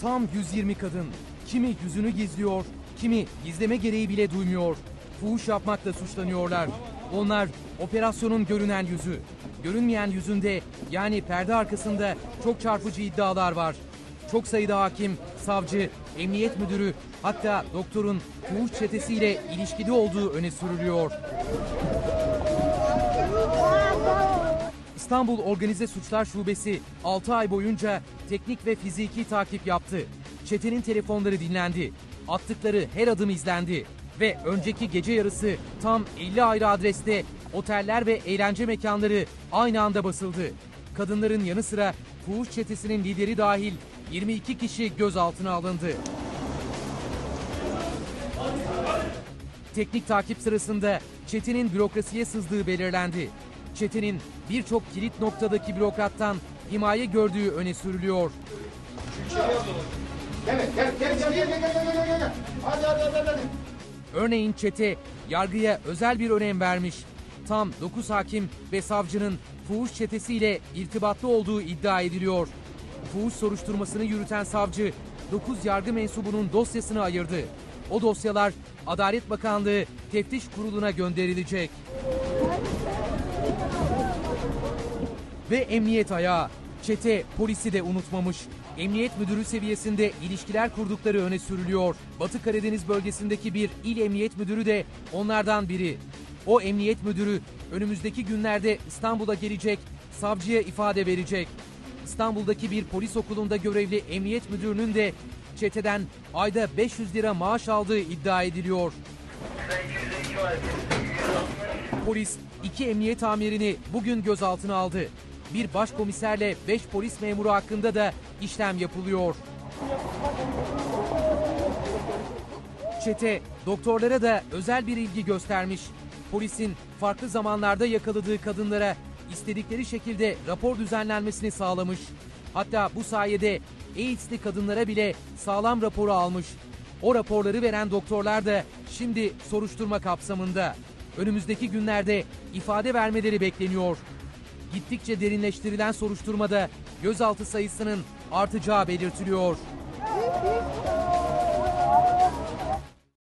Tam 120 kadın. Kimi yüzünü gizliyor, kimi gizleme gereği bile duymuyor. Fuhuş yapmakla suçlanıyorlar. Onlar operasyonun görünen yüzü. Görünmeyen yüzünde yani perde arkasında çok çarpıcı iddialar var. Çok sayıda hakim, savcı, emniyet müdürü hatta doktorun fuhuş çetesiyle ilişkili olduğu öne sürülüyor. İstanbul Organize Suçlar Şubesi 6 ay boyunca teknik ve fiziki takip yaptı. Çetenin telefonları dinlendi. Attıkları her adım izlendi. Ve önceki gece yarısı tam 50 ayrı adreste oteller ve eğlence mekanları aynı anda basıldı. Kadınların yanı sıra fuhuş çetesinin lideri dahil 22 kişi gözaltına alındı. Teknik takip sırasında çetenin bürokrasiye sızdığı belirlendi çetenin birçok kilit noktadaki bürokrattan himaye gördüğü öne sürülüyor. Örneğin çete yargıya özel bir önem vermiş. Tam 9 hakim ve savcının fuhuş çetesiyle irtibatlı olduğu iddia ediliyor. Fuhuş soruşturmasını yürüten savcı 9 yargı mensubunun dosyasını ayırdı. O dosyalar Adalet Bakanlığı Teftiş Kurulu'na gönderilecek. Ve emniyet ayağı. Çete polisi de unutmamış. Emniyet müdürü seviyesinde ilişkiler kurdukları öne sürülüyor. Batı Karadeniz bölgesindeki bir il emniyet müdürü de onlardan biri. O emniyet müdürü önümüzdeki günlerde İstanbul'a gelecek, savcıya ifade verecek. İstanbul'daki bir polis okulunda görevli emniyet müdürünün de çeteden ayda 500 lira maaş aldığı iddia ediliyor. Polis iki emniyet amirini bugün gözaltına aldı. Bir başkomiserle beş polis memuru hakkında da işlem yapılıyor. Çete doktorlara da özel bir ilgi göstermiş. Polisin farklı zamanlarda yakaladığı kadınlara istedikleri şekilde rapor düzenlenmesini sağlamış. Hatta bu sayede AIDS'li kadınlara bile sağlam raporu almış. O raporları veren doktorlar da şimdi soruşturma kapsamında. Önümüzdeki günlerde ifade vermeleri bekleniyor. Gittikçe derinleştirilen soruşturmada gözaltı sayısının artacağı belirtiliyor.